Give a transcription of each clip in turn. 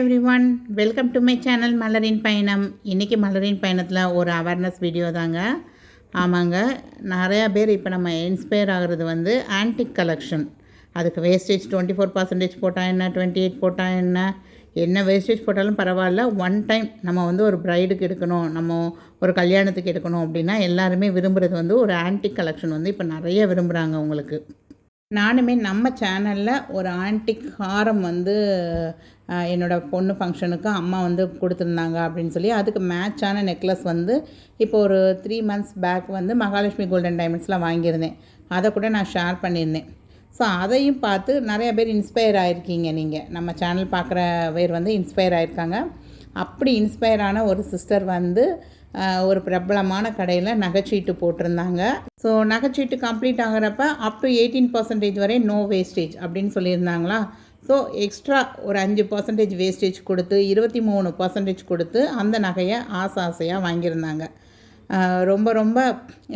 Everyone welcome to my channel மலரின் பயணம் இன்றைக்கி மலரின் பயணத்தில் ஒரு அவேர்னஸ் வீடியோ தாங்க. ஆமாங்க. நிறையா பேர் இப்போ நம்ம இன்ஸ்பயர் ஆகிறது வந்து ஆன்டிக் கலெக்ஷன் அதுக்கு வேஸ்டேஜ் டுவெண்ட்டி ஃபோர் பர்சன்டேஜ் போட்டால் என்ன டுவெண்ட்டி எயிட் போட்டால் என்ன என்ன வேஸ்டேஜ் போட்டாலும் பரவாயில்ல. ஒன் டைம் நம்ம வந்து ஒரு ப்ரைடுக்கு எடுக்கணும் நம்ம ஒரு கல்யாணத்துக்கு எடுக்கணும் அப்படின்னா எல்லாருமே விரும்புகிறது வந்து ஒரு ஆன்டிக் கலெக்ஷன் வந்து இப்போ நிறைய விரும்புகிறாங்க உங்களுக்கு. நானுமே நம்ம சேனலில் ஒரு ஆன்டிக் ஹாரம் வந்து என்னோடய பொண்ணு ஃபங்க்ஷனுக்கு அம்மா வந்து கொடுத்துருந்தாங்க அப்படின்னு சொல்லி அதுக்கு மேட்சான நெக்லஸ் வந்து இப்போ ஒரு த்ரீ மந்த்ஸ் பேக் வந்து மகாலட்சுமி கோல்டன் டைமண்ட்ஸ்லாம் வாங்கியிருந்தேன். அதை கூட நான் ஷேர் பண்ணியிருந்தேன். ஸோ அதையும் பார்த்து நிறைய பேர் இன்ஸ்பயர் ஆகிருக்கீங்க நீங்கள் நம்ம சேனல் பார்க்குற பேர் வந்து இன்ஸ்பயர் ஆகிருக்காங்க அப்படி இன்ஸ்பயர் ஆன ஒரு சிஸ்டர் வந்து ஒரு பிரபலமான கடையில் நகைச்சீட்டு போட்டிருந்தாங்க. ஸோ நகைச்சீட்டு கம்ப்ளீட் ஆகிறப்ப அப் டு எயிட்டீன் பர்சன்டேஜ் வரை நோ வேஸ்டேஜ் அப்படின்னு சொல்லியிருந்தாங்களா? ஸோ எக்ஸ்ட்ரா ஒரு அஞ்சு பர்சன்டேஜ் வேஸ்டேஜ் கொடுத்து இருபத்தி மூணு பர்சன்டேஜ் கொடுத்து அந்த நகையை ஆசை ஆசையாக வாங்கியிருந்தாங்க. ரொம்ப ரொம்ப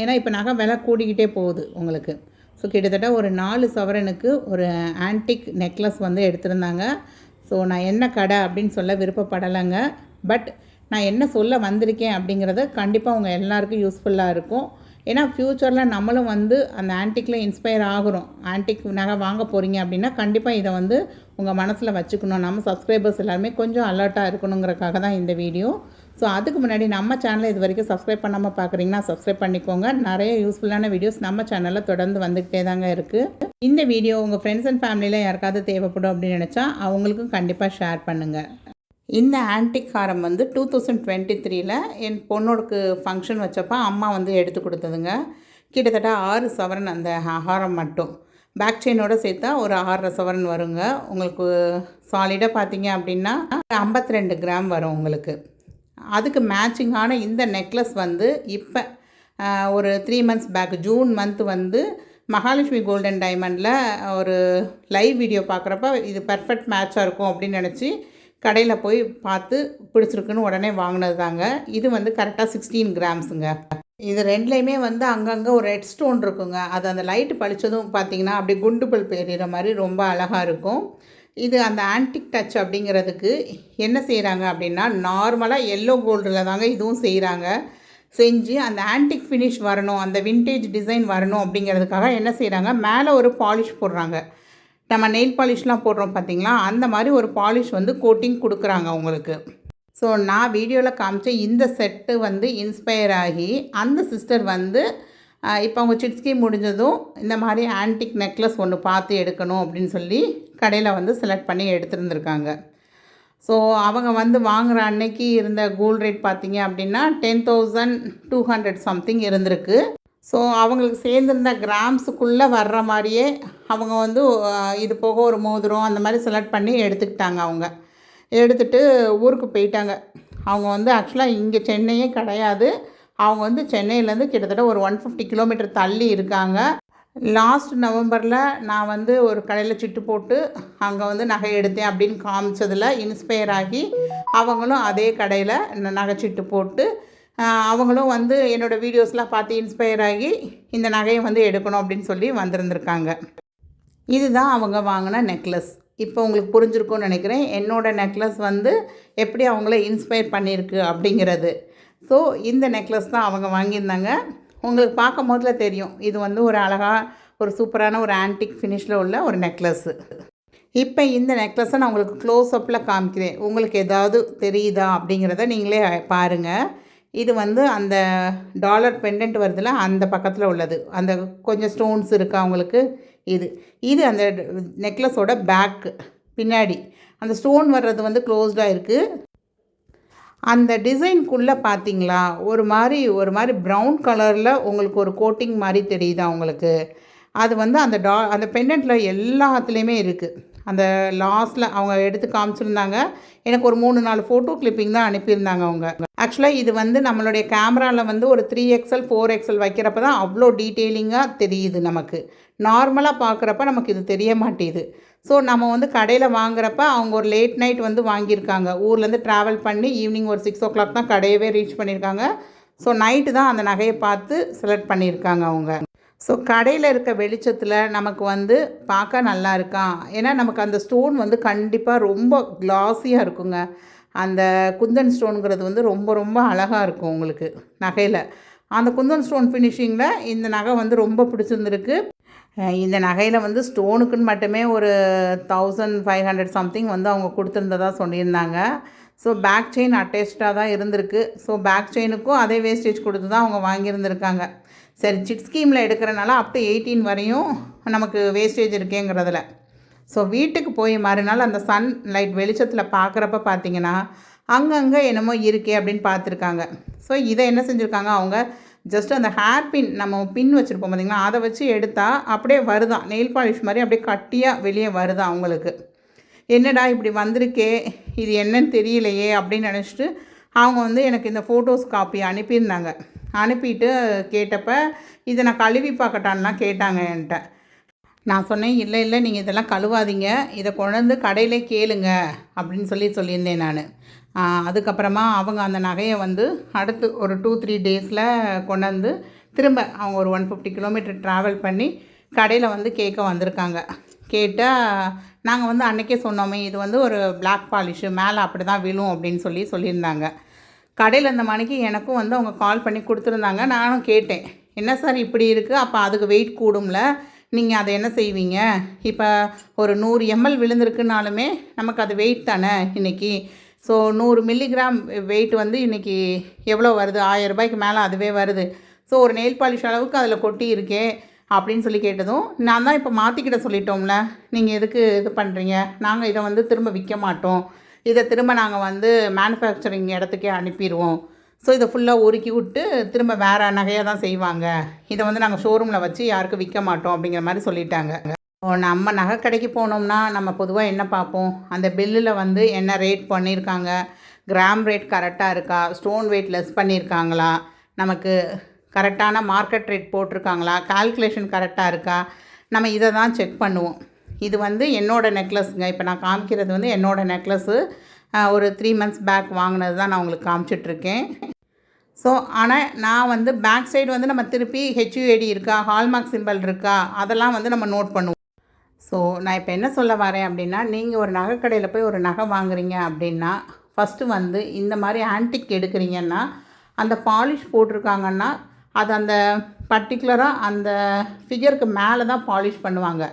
ஏன்னா இப்போ நகை விலை கூடிக்கிட்டே போகுது உங்களுக்கு. ஸோ கிட்டத்தட்ட ஒரு நாலு சவரனுக்கு ஒரு ஆன்டிக் நெக்லஸ் வந்து எடுத்திருந்தாங்க. ஸோ நான் என்ன கடை அப்படின்னு சொல்ல விருப்பப்படலைங்க. பட் நான் என்ன சொல்ல வந்திருக்கேன் அப்படிங்கிறது கண்டிப்பாக உங்கள் எல்லாருக்கும் யூஸ்ஃபுல்லாக இருக்கும். ஏன்னா ஃப்யூச்சரில் நம்மளும் வந்து அந்த ஆன்டிக்கில் இன்ஸ்பயர் ஆகுறோம். ஆன்டிக் நகை வாங்க போகிறீங்க அப்படின்னா கண்டிப்பாக இதை வந்து உங்கள் மனசில் வச்சுக்கணும். நம்ம சப்ஸ்கிரைபர்ஸ் எல்லாருமே கொஞ்சம் அலர்ட்டாக இருக்கணுங்கிறக்காக தான் இந்த வீடியோ ஸோ அதுக்கு முன்னாடி நம்ம சேனலை இது வரைக்கும் சப்ஸ்கிரைப் பண்ணாமல் பார்க்குறீங்கன்னா சப்ஸ்கிரைப் பண்ணிக்கோங்க. நிறைய யூஸ்ஃபுல்லான வீடியோஸ் நம்ம சேனலில் தொடர்ந்து வந்துக்கிட்டே தாங்க இருக்குது இந்த வீடியோ உங்கள் ஃப்ரெண்ட்ஸ் அண்ட் ஃபேமிலியில் யாருக்காவது தேவைப்படும் அப்படின்னு நினச்சா அவங்களுக்கும் கண்டிப்பாக ஷேர் பண்ணுங்கள் இந்த ஆன்டிக்காரம் வந்து டூ தௌசண்ட் டுவெண்ட்டி த்ரீயில் என் பொண்ணோடக்கு ஃபங்க்ஷன் வச்சப்போ அம்மா வந்து எடுத்து கொடுத்ததுங்க. கிட்டத்தட்ட ஆறு சவரன் அந்த ஆகாரம் ஹாரம் மட்டும் பேக் செயினோட சேர்த்தா ஒரு ஆறரை சவரன் வருங்க. உங்களுக்கு சாலிடாக பார்த்தீங்க அப்படின்னா ஐம்பத்தி ரெண்டு கிராம் வரும் உங்களுக்கு. அதுக்கு மேட்சிங்கான இந்த நெக்லஸ் வந்து இப்போ ஒரு three months back June month வந்து மகாலட்சுமி கோல்டன் டைமண்டில் ஒரு லைவ் வீடியோ பார்க்குறப்ப இது பர்ஃபெக்ட் மேட்சாக இருக்கும் அப்படின்னு நினச்சி கடையில் போய் பார்த்து பிடிச்சிருக்குன்னு உடனே வாங்கினது தாங்க இது வந்து கரெக்டாக சிக்ஸ்டீன் கிராம்ஸுங்க இது ரெண்டுலேயுமே வந்து அங்கங்கே ஒரு ரெட் ஸ்டோன் இருக்குங்க. அது அந்த லைட்டு பழிச்சதும் பார்த்தீங்கன்னா அப்படியே குண்டு பல்ப் எறிகிற மாதிரி ரொம்ப அழகாக இருக்கும். இது அந்த ஆன்டிக் டச் அப்படிங்கிறதுக்கு என்ன செய்கிறாங்க அப்படின்னா நார்மலாக எல்லோ கோல்டில் தாங்க இதுவும் செய்கிறாங்க செஞ்சு அந்த ஆன்டிக் ஃபினிஷ் வரணும் அந்த வின்டேஜ் டிசைன் வரணும் அப்படிங்கிறதுக்காக என்ன செய்கிறாங்க மேலே ஒரு பாலிஷ் போடுறாங்க. நம்ம நெயில் பாலிஷ்லாம் போடுறோம் பார்த்தீங்களா அந்த மாதிரி ஒரு பாலிஷ் வந்து கோட்டிங் கொடுக்குறாங்க உங்களுக்கு. ஸோ நான் வீடியோவில் காமிச்ச இந்த செட்டு வந்து இன்ஸ்பயர் ஆகி அந்த சிஸ்டர் வந்து இப்போ அவங்க சிட்ஸ்கி முடிஞ்சதும் இந்த மாதிரி ஆன்டிக் நெக்லஸ் ஒன்று பார்த்து எடுக்கணும் அப்படின்னு சொல்லி கடையில் வந்து செலக்ட் பண்ணி எடுத்துருந்துருக்காங்க. ஸோ அவங்க வந்து வாங்குகிற அன்னைக்கு இருந்த கோல்ட் ரேட் பார்த்தீங்க அப்படின்னா ten thousand two hundred something இருந்திருக்கு. ஸோ அவங்களுக்கு சேர்ந்துருந்த கிராம்ஸுக்குள்ளே வர்ற மாதிரியே அவங்க வந்து இது போக ஒரு மோதிரம் அந்த மாதிரி செலக்ட் பண்ணி எடுத்துக்கிட்டாங்க அவங்க. எடுத்துட்டு ஊருக்கு போயிட்டாங்க. அவங்க வந்து ஆக்சுவலாக இங்கே சென்னையே கிடையாது. அவங்க வந்து சென்னையிலேருந்து கிட்டத்தட்ட ஒரு ஒன் ஃபிஃப்டி கிலோமீட்டர் தள்ளி இருக்காங்க. லாஸ்ட் நவம்பரில் நான் வந்து ஒரு கடையில் சிட்டு போட்டு அங்கே வந்து நகை எடுத்தேன் அப்படின்னு காமிச்சதில் இன்ஸ்பயர் ஆகி அவங்களும் அதே கடையில் நகை சிட்டு போட்டு அவங்களும் வந்து என்னோடய வீடியோஸ்லாம் பார்த்து இன்ஸ்பயர் ஆகி இந்த நகையை வந்து எடுக்கணும் அப்படின்னு சொல்லி வந்திருந்திருக்காங்க. இதுதான் அவங்க வாங்கின நெக்லஸ் இப்போ உங்களுக்கு புரிஞ்சிருக்கும்னு நினைக்கிறேன். என்னோடய நெக்லஸ் வந்து எப்படி அவங்கள இன்ஸ்பயர் பண்ணியிருக்கு அப்படிங்கிறது. ஸோ இந்த நெக்லஸ் தான் அவங்க வாங்கியிருந்தாங்க. உங்களுக்கு பார்க்கும் போதுல தெரியும். இது வந்து ஒரு அழகாக ஒரு சூப்பரான ஒரு ஆன்டிக் ஃபினிஷில் உள்ள ஒரு நெக்லஸ்ஸு இப்போ இந்த நெக்லஸை நான் உங்களுக்கு க்ளோஸ் அப்பில் காமிக்கிறேன். உங்களுக்கு ஏதாவது தெரியுதா அப்படிங்கிறத நீங்களே பாருங்கள் இது வந்து அந்த டாலர் பெண்டன்ட் வருதுல அந்த பக்கத்தில் உள்ளது. அந்த கொஞ்சம் ஸ்டோன்ஸ் இருக்கா அவங்களுக்கு இது. இது அந்த நெக்லஸோட பேக்கு பின்னாடி. அந்த ஸ்டோன் வர்றது வந்து க்ளோஸ்டாக இருக்குது அந்த டிசைன்குள்ளே பார்த்தீங்களா ஒரு மாதிரி ஒரு மாதிரி ப்ரௌன் கலரில் உங்களுக்கு ஒரு கோட்டிங் மாதிரி தெரியுதா உங்களுக்கு? அது வந்து அந்த டா அந்த பெண்டன்ட்டில் எல்லாத்துலேயுமே இருக்குது அந்த லாஸ்ட்டில் அவங்க எடுத்து காமிச்சிருந்தாங்க. எனக்கு ஒரு மூணு நாலு ஃபோட்டோ கிளிப்பிங் தான் அனுப்பியிருந்தாங்க அவங்க. ஆக்சுவலாக இது வந்து நம்மளுடைய கேமராவில் வந்து ஒரு த்ரீ எக்ஸல் ஃபோர் எக்ஸல் வைக்கிறப்ப தான் அவ்வளோ டீட்டெயிலிங்காக தெரியுது நமக்கு. நார்மலாக பார்க்குறப்ப நமக்கு இது தெரிய மாட்டேது. ஸோ நம்ம வந்து கடையில் வாங்குறப்ப அவங்க ஒரு லேட் நைட் வந்து வாங்கியிருக்காங்க. ஊர்லேருந்து ட்ராவல் பண்ணி ஈவினிங் ஒரு சிக்ஸ் ஓ கிளாக் தான் கடையவே ரீச் பண்ணியிருக்காங்க. ஸோ நைட்டு தான் அந்த நகையை பார்த்து செலக்ட் பண்ணியிருக்காங்க அவங்க. ஸோ கடையில் இருக்க வெளிச்சத்தில் நமக்கு வந்து பார்க்க நல்லா இருக்கான். ஏன்னா நமக்கு அந்த ஸ்டோன் வந்து கண்டிப்பாக ரொம்ப கிளாஸியாக இருக்குங்க. அந்த குந்தன் ஸ்டோனுங்கிறது வந்து ரொம்ப ரொம்ப அழகாக இருக்கும் உங்களுக்கு நகையில். அந்த குந்தன் ஸ்டோன் ஃபினிஷிங்கில் இந்த நகை வந்து ரொம்ப பிடிச்சிருந்துருக்கு. இந்த நகையில் வந்து ஸ்டோனுக்குன்னு மட்டுமே ஒரு தௌசண்ட் ஃபைவ் ஹண்ட்ரட் சம்திங் வந்து அவங்க கொடுத்துருந்ததாக சொல்லியிருந்தாங்க. ஸோ பேக் செயின் அட்டேச்சாக தான் இருந்திருக்கு. ஸோ பேக் செயினுக்கும் அதே வேஸ்டேஜ் கொடுத்து தான் அவங்க வாங்கியிருந்திருக்காங்க. சரி சிட் ஸ்கீமில் எடுக்கிறனால அப் டு எயிட்டீன் வரையும் நமக்கு வேஸ்டேஜ் இருக்கேங்கிறதுல. ஸோ வீட்டுக்கு போய் மறுநாள் அந்த சன் லைட் வெளிச்சத்தில் பார்க்குறப்ப பார்த்தீங்கன்னா அங்கங்கே என்னமோ இருக்கே அப்படின்னு பார்த்துருக்காங்க. ஸோ இதை என்ன செஞ்சுருக்காங்க? அவங்க ஜஸ்ட் அந்த ஹேர் பின் நம்ம பின் வச்சுருப்போம் பார்த்தீங்களா? அதை வச்சு எடுத்தால் அப்படியே வருதான் நெயில் பாலிஷ் மாதிரி அப்படியே கட்டியாக வெளியே வருதான் அவங்களுக்கு? என்னடா இப்படி வந்திருக்கே? இது என்னன்னு தெரியலையே அப்படின்னு நினச்சிட்டு அவங்க வந்து எனக்கு இந்த ஃபோட்டோஸ் காப்பி அனுப்பியிருந்தாங்க. அனுப்பிட்டு கேட்டப்ப இதை நான் கழுவி பார்க்கட்டான்லாம் கேட்டாங்க என்கிட்ட. நான் சொன்னேன் இல்லை இல்லை நீங்கள் இதெல்லாம் கழுவாதீங்க. இதை கொண்டாந்து கடையிலே கேளுங்க. அப்படின்னு சொல்லி சொல்லியிருந்தேன் நான். அதுக்கப்புறமா அவங்க அந்த நகையை வந்து அடுத்து ஒரு டூ த்ரீ டேஸில் கொண்டாந்து திரும்ப அவங்க ஒரு ஒன் ஃபிஃப்டி கிலோமீட்டர் ட்ராவல் பண்ணி கடையில் வந்து கேட்க வந்திருக்காங்க. கேட்டால் நாங்கள் வந்து அன்றைக்கே சொன்னோமே இது வந்து ஒரு பிளாக் பாலிஷு மேலே அப்படி தான் விழும் அப்படின்னு சொல்லி சொல்லியிருந்தாங்க. கடையில் இந்த மணிக்கு எனக்கும் வந்து அவங்க கால் பண்ணி கொடுத்துருந்தாங்க. நானும் கேட்டேன் என்ன சார் இப்படி இருக்குது அப்போ அதுக்கு வெயிட் கூடும்ல. நீங்கள் அதை என்ன செய்வீங்க? இப்போ ஒரு நூறு எம்எல் விழுந்திருக்குனாலுமே நமக்கு அது வெயிட் தானே இன்றைக்கி ஸோ நூறு மில்லிகிராம் வெயிட் வந்து இன்றைக்கி எவ்வளோ வருது? ஆயிரம் ரூபாய்க்கு மேலே அதுவே வருது. ஸோ ஒரு நெயில் பாலிஷ் அளவுக்கு அதில் கொட்டி இருக்கே அப்படின்னு சொல்லி கேட்டதும் நான் தான் இப்போ மாற்றிக்கிட்ட சொல்லிட்டோம்ல நீங்கள் எதுக்கு இது பண்ணுறீங்க நாங்கள் இதை வந்து திரும்ப விற்க மாட்டோம். இதை திரும்ப நாங்கள் வந்து மேனுஃபேக்சரிங் இடத்துக்கே அனுப்பிடுவோம் ஸோ இதை ஃபுல்லாக உருக்கி விட்டு திரும்ப வேறு நகையாக தான் செய்வாங்க. இதை வந்து நாங்கள் ஷோரூமில் வச்சு யாருக்கும் விற்க மாட்டோம் அப்படிங்கிற மாதிரி சொல்லிட்டாங்க. நம்ம நகை கடைக்கு போனோம்னா நம்ம பொதுவாக என்ன பார்ப்போம்? அந்த பில்லில் வந்து என்ன ரேட் பண்ணியிருக்காங்க கிராம் ரேட் கரெக்டாக இருக்கா? ஸ்டோன் வெயிட் லெஸ் பண்ணியிருக்காங்களா நமக்கு கரெக்டான மார்க்கெட் ரேட் போட்டிருக்காங்களா? கால்குலேஷன் கரெக்டாக இருக்கா? நம்ம இதை தான் செக் பண்ணுவோம். இது வந்து என்னோடய நெக்லஸ்ங்க இப்போ நான் காமிக்கிறது வந்து என்னோடய நெக்லஸ்ஸு ஒரு த்ரீ மந்த்ஸ் பேக் வாங்கினது தான் நான் உங்களுக்கு காமிச்சிட்ருக்கேன் ஸோ ஆனால் நான் வந்து பேக் சைடு வந்து நம்ம திருப்பி ஹெச்யூஏடி இருக்கா ஹால்மார்க் சிம்பிள் இருக்கா அதெல்லாம் வந்து நம்ம நோட் பண்ணுவோம். ஸோ நான் இப்போ என்ன சொல்ல வரேன் அப்படின்னா நீங்கள் ஒரு நகை கடையில் போய் ஒரு நகை வாங்குறீங்க அப்படின்னா ஃபஸ்ட்டு வந்து இந்த மாதிரி ஆன்டிக் எடுக்கிறீங்கன்னா அந்த பாலிஷ் போட்டிருக்காங்கன்னா அது அந்த பர்டிகுலராக அந்த ஃபிகருக்கு மேலே தான் பாலிஷ் பண்ணுவாங்க.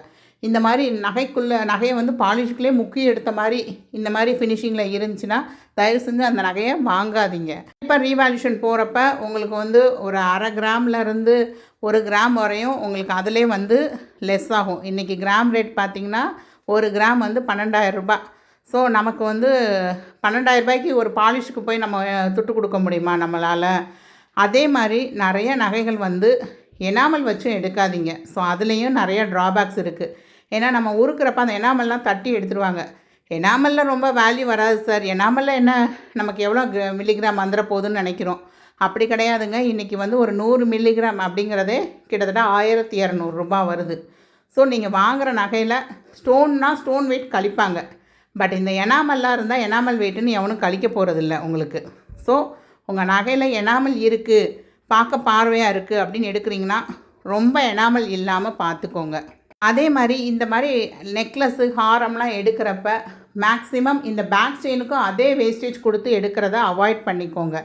இந்த மாதிரி நகைக்குள்ளே நகையை வந்து பாலிஷுக்குள்ளே முக்கி எடுத்த மாதிரி இந்த மாதிரி ஃபினிஷிங்கில் இருந்துச்சுன்னா தயவு செஞ்சு அந்த நகையை வாங்காதீங்க. இப்போ ரீவால்யூஷன் போகிறப்ப உங்களுக்கு வந்து ஒரு அரை கிராம்லேருந்து ஒரு கிராம் வரையும் உங்களுக்கு அதிலே வந்து லெஸ் ஆகும். இன்றைக்கி கிராம் ரேட் பார்த்திங்கன்னா ஒரு கிராம் வந்து பன்னெண்டாயிரம் ரூபாய். ஸோ நமக்கு வந்து பன்னெண்டாயிரம் ரூபாய்க்கு ஒரு பாலிஷுக்கு போய் நம்ம துட்டு கொடுக்க முடியுமா நம்மளால்? அதே மாதிரி நிறைய நகைகள் வந்து எனாமல் வச்சும் எடுக்காதீங்க. ஸோ அதுலேயும் நிறைய ட்ராபேக்ஸ் இருக்குது ஏன்னா நம்ம உருக்குறப்ப அந்த எனாமல்லாம் தட்டி எடுத்துருவாங்க. எனாமலில் ரொம்ப வேல்யூ வராது சார் எனாமலில் என்ன? நமக்கு எவ்வளோ மில்லிகிராம் வந்துட போகுதுன்னு நினைக்கிறோம். அப்படி கிடையாதுங்க. இன்றைக்கி வந்து ஒரு நூறு மில்லிகிராம் அப்படிங்கிறதே கிட்டத்தட்ட ஆயிரத்தி இரநூறுபா வருது. ஸோ நீங்கள் வாங்குகிற நகையில் ஸ்டோன்னா ஸ்டோன் வெயிட் கழிப்பாங்க. பட் இந்த எனாமல்லாம் இருந்தால் எனாமல் வெயிட்டுன்னு எவனும் கழிக்க போகிறதில்ல உங்களுக்கு. ஸோ உங்கள் நகையில் எனாமல் இருக்குது பார்க்க பார்வையாக இருக்குது அப்படின்னு எடுக்கிறீங்கன்னா ரொம்ப எனாமல் இல்லாமல் பார்த்துக்கோங்க. அதே மாதிரி இந்த மாதிரி நெக்லஸ்ஸு ஹாரம்லாம் எடுக்கிறப்ப மேக்ஸிமம் இந்த பேக் செயினுக்கும் அதே வேஸ்டேஜ் கொடுத்து எடுக்கிறத அவாய்ட் பண்ணிக்கோங்க.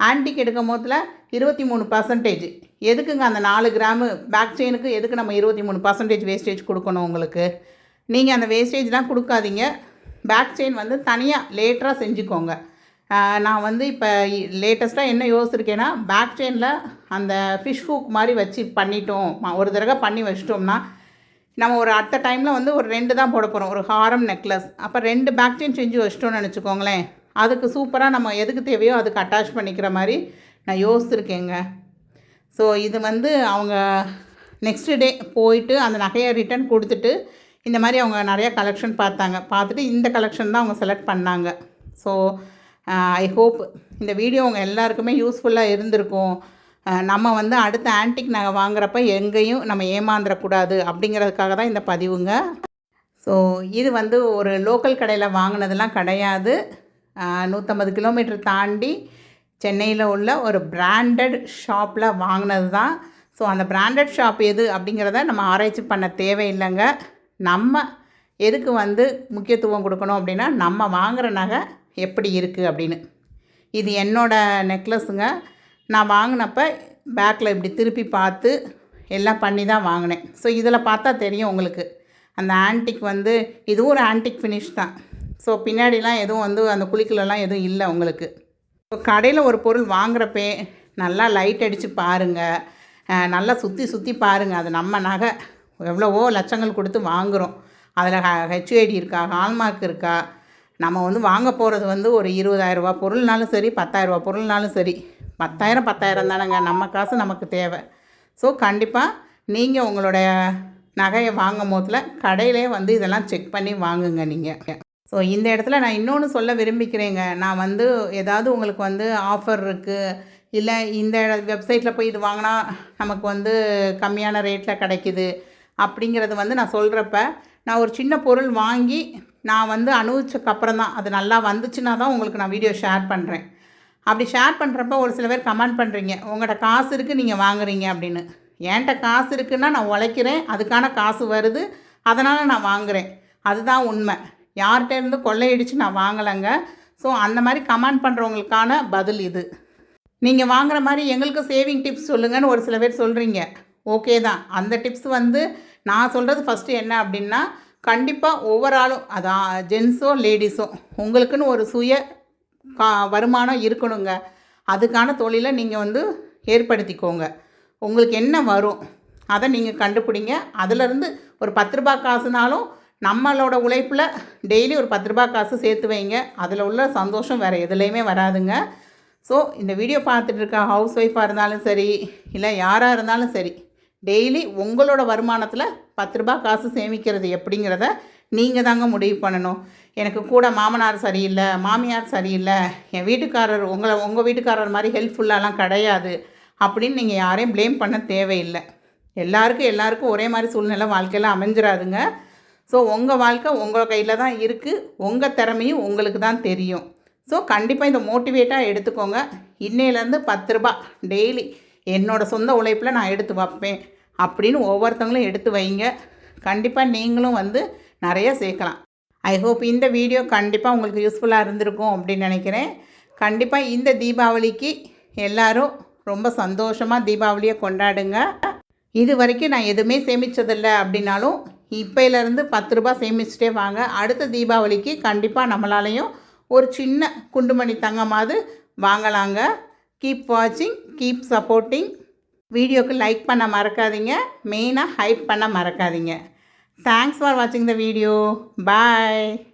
ஆன்டிக் எடுக்கும் போதில் இருபத்தி மூணு பர்சன்டேஜ் எதுக்குங்க அந்த நாலு கிராமு பேக் செயினுக்கு எதுக்கு நம்ம இருபத்தி மூணு பர்சன்டேஜ் வேஸ்டேஜ் கொடுக்கணும் உங்களுக்கு? நீங்கள் அந்த வேஸ்டேஜ்லாம் கொடுக்காதீங்க. பேக் செயின் வந்து தனியாக லேட்டராக செஞ்சுக்கோங்க. நான் வந்து இப்போ லேட்டஸ்ட்டாக என்ன யோசிச்சிருக்கேன்னா பேக் செயினில் அந்த ஃபிஷ் ஹூக் மாதிரி வச்சு பண்ணிட்டோம். ஒரு தடவை பண்ணி வச்சிட்டோம்னா நம்ம ஒரு அடுத்த டைமில் வந்து ஒரு ரெண்டு தான் போட போகிறோம் ஒரு ஹாரம் நெக்லஸ் அப்போ ரெண்டு பேக் செயின் செஞ்சு வச்சிட்டோம்னு நினச்சிக்கோங்களேன். அதுக்கு சூப்பராக நம்ம எதுக்கு தேவையோ அதுக்கு அட்டாச் பண்ணிக்கிற மாதிரி நான் யோசிச்சிருக்கேங்க. ஸோ இது வந்து அவங்க நெக்ஸ்ட் டே போயிட்டு அந்த நகையை ரிட்டர்ன் கொடுத்துட்டு இந்த மாதிரி அவங்க நிறையா கலெக்ஷன் பார்த்தாங்க. பார்த்துட்டு இந்த கலெக்ஷன் தான் அவங்க செலக்ட் பண்ணாங்க. ஸோ ஐ ஹோப் இந்த வீடியோ அவங்க எல்லாருக்குமே யூஸ்ஃபுல்லாக இருந்திருக்கும். நம்ம வந்து அடுத்த ஆன்டிக் நகை வாங்குறப்ப எங்கேயும் நம்ம ஏமாந்துடக்கூடாது அப்படிங்கிறதுக்காக தான் இந்த பதிவுங்க. ஸோ இது வந்து ஒரு லோக்கல் கடையில் வாங்கினதெல்லாம் கிடையாது. நூற்றம்பது கிலோமீட்டர் தாண்டி சென்னையில் உள்ள ஒரு பிராண்டட் ஷாப்பில் வாங்கினது தான். ஸோ அந்த பிராண்டட் ஷாப் எது அப்படிங்கிறத நம்ம ஆராய்ச்சி பண்ண தேவையில்லைங்க. நம்ம எதுக்கு வந்து முக்கியத்துவம் கொடுக்கணும் அப்படின்னா நம்ம வாங்குகிற நகை எப்படி இருக்குது அப்படின்னு. இது என்னோட நெக்லஸுங்க நான் வாங்கினப்ப பேக்கில் இப்படி திருப்பி பார்த்து எல்லாம் பண்ணி தான் வாங்கினேன். ஸோ இதில் பார்த்தா தெரியும் உங்களுக்கு. அந்த ஆன்டிக் வந்து இதுவும் ஒரு ஆன்டிக் ஃபினிஷ் தான். ஸோ பின்னாடிலாம் எதுவும் வந்து அந்த குழிக்குலலாம் எதுவும் இல்லை உங்களுக்கு. இப்போ கடையில் ஒரு பொருள் வாங்குறப்பே நல்லா லைட் அடித்து பாருங்கள் நல்லா சுற்றி சுற்றி பாருங்கள் அது நம்ம நகை. எவ்வளவோ லட்சங்கள் கொடுத்து வாங்குகிறோம் அதில் ஹெச்ஐடி இருக்கா ஹால்மார்க் இருக்கா? நம்ம வந்து வாங்க போகிறது வந்து ஒரு இருபதாயிரரூபா பொருள்னாலும் சரி பத்தாயிரரூபா பொருள்னாலும் சரி. பத்தாயிரம் பத்தாயிரம் தானேங்க. நம்ம காசு நமக்கு தேவை. ஸோ கண்டிப்பாக நீங்கள் உங்களுடைய நகையை வாங்கும் போதில் கடையிலே வந்து இதெல்லாம் செக் பண்ணி வாங்குங்க நீங்கள் ஸோ இந்த இடத்துல நான் இன்னொன்று சொல்ல விரும்பிக்கிறேங்க. நான் வந்து ஏதாவது உங்களுக்கு வந்து ஆஃபர் இருக்குது இல்லை இந்த வெப்சைட்டில் போய் இது வாங்கினா நமக்கு வந்து கம்மியான ரேட்டில் கிடைக்குது அப்படிங்கிறது வந்து நான் சொல்கிறப்ப நான் ஒரு சின்ன பொருள் வாங்கி நான் வந்து அனுபவிச்சக்கப்புறம் தான் அது நல்லா வந்துச்சுன்னா தான் உங்களுக்கு நான் வீடியோ ஷேர் பண்ணுறேன் அப்படி ஷேர் பண்ணுறப்ப ஒரு சில பேர் கமெண்ட் பண்ணுறீங்க உங்கள்கிட்ட காசு இருக்குது நீங்கள் வாங்குறீங்க அப்படின்னு. என்கிட்ட காசு இருக்குன்னா நான் உழைக்கிறேன் அதுக்கான காசு வருது அதனால் நான் வாங்குகிறேன் அதுதான் உண்மை. யார்கிட்ட இருந்து கொள்ளையடித்து நான் வாங்கலைங்க. ஸோ அந்த மாதிரி கமெண்ட் பண்ணுறவங்களுக்கான பதில் இது. நீங்கள் வாங்குற மாதிரி எங்களுக்கு சேவிங் டிப்ஸ் சொல்லுங்கன்னு ஒரு சில பேர் சொல்கிறீங்க ஓகே தான். அந்த டிப்ஸ் வந்து நான் சொல்கிறது ஃபஸ்ட்டு என்ன அப்படின்னா கண்டிப்பாக ஒவ்வொரு ஆளும் அதான் ஜென்ஸோ லேடிஸோ உங்களுக்குன்னு ஒரு சுய கா வருமானம் இருக்கணுங்க. அதுக்கான தொழிலை நீங்கள் வந்து ஏற்படுத்திக்கோங்க. உங்களுக்கு என்ன வரும் அதை நீங்கள் கண்டுபிடிங்க. அதிலிருந்து ஒரு பத்து ரூபா காசுனாலும் நம்மளோட உழைப்பில் டெய்லி ஒரு பத்து ரூபா காசு சேர்த்து வைங்க. அதில் உள்ள சந்தோஷம் வேறு எதுலேயுமே வராதுங்க. ஸோ இந்த வீடியோ பார்த்துட்டு இருக்க ஹவுஸ் ஒய்ஃபாக இருந்தாலும் சரி இல்லை யாராக இருந்தாலும் சரி டெய்லி உங்களோட வருமானத்தில் பத்து ரூபா காசு சேமிக்கிறது எப்படிங்கிறத நீங்கள் தாங்க முடிவு பண்ணணும். எனக்கு கூட மாமனார் சரியில்லை மாமியார் சரியில்லை என் வீட்டுக்காரர் உங்களை உங்கள் வீட்டுக்காரர் மாதிரி ஹெல்ப்ஃபுல்லாலாம் கிடையாது அப்படின்னு நீங்கள் யாரையும் ப்ளேம் பண்ண தேவையில்லை. எல்லாருக்கும் எல்லாருக்கும் ஒரே மாதிரி சூழ்நிலை வாழ்க்கையில் அமைஞ்சிடாதுங்க ஸோ உங்கள் வாழ்க்கை உங்கள் கையில் தான் இருக்குது உங்கள் திறமையும் உங்களுக்கு தான் தெரியும். ஸோ கண்டிப்பாக இதை மோட்டிவேட்டாக எடுத்துக்கோங்க. இன்னையிலேருந்து பத்து ரூபா டெய்லி என்னோடய சொந்த உழைப்பில் நான் எடுத்து வைப்பேன். அப்படின்னு ஒவ்வொருத்தவங்களும் எடுத்து வைங்க. கண்டிப்பாக நீங்களும் வந்து நிறைய சேர்க்கலாம். ஐ ஹோப் இந்த வீடியோ கண்டிப்பாக உங்களுக்கு யூஸ்ஃபுல்லாக இருந்திருக்கும் அப்படின்னு நினைக்கிறேன். கண்டிப்பாக இந்த தீபாவளிக்கு எல்லோரும் ரொம்ப சந்தோஷமாக தீபாவளியை கொண்டாடுங்க. இது வரைக்கும் நான் எதுவுமே சேமித்ததில்லை அப்படின்னாலும் இப்போலேருந்து பத்து ரூபா சேமிச்சுட்டே வாங்க. அடுத்த தீபாவளிக்கு கண்டிப்பாக நம்மளாலையும் ஒரு சின்ன குண்டுமணி தங்கமாவது வாங்கலாங்க. கீப் வாட்சிங் கீப் சப்போர்ட்டிங் வீடியோக்கு லைக் பண்ண மறக்காதீங்க. மெயினாக ஹைப் பண்ண மறக்காதீங்க. தேங்க்ஸ் ஃபார் வாட்சிங் த வீடியோ பாய்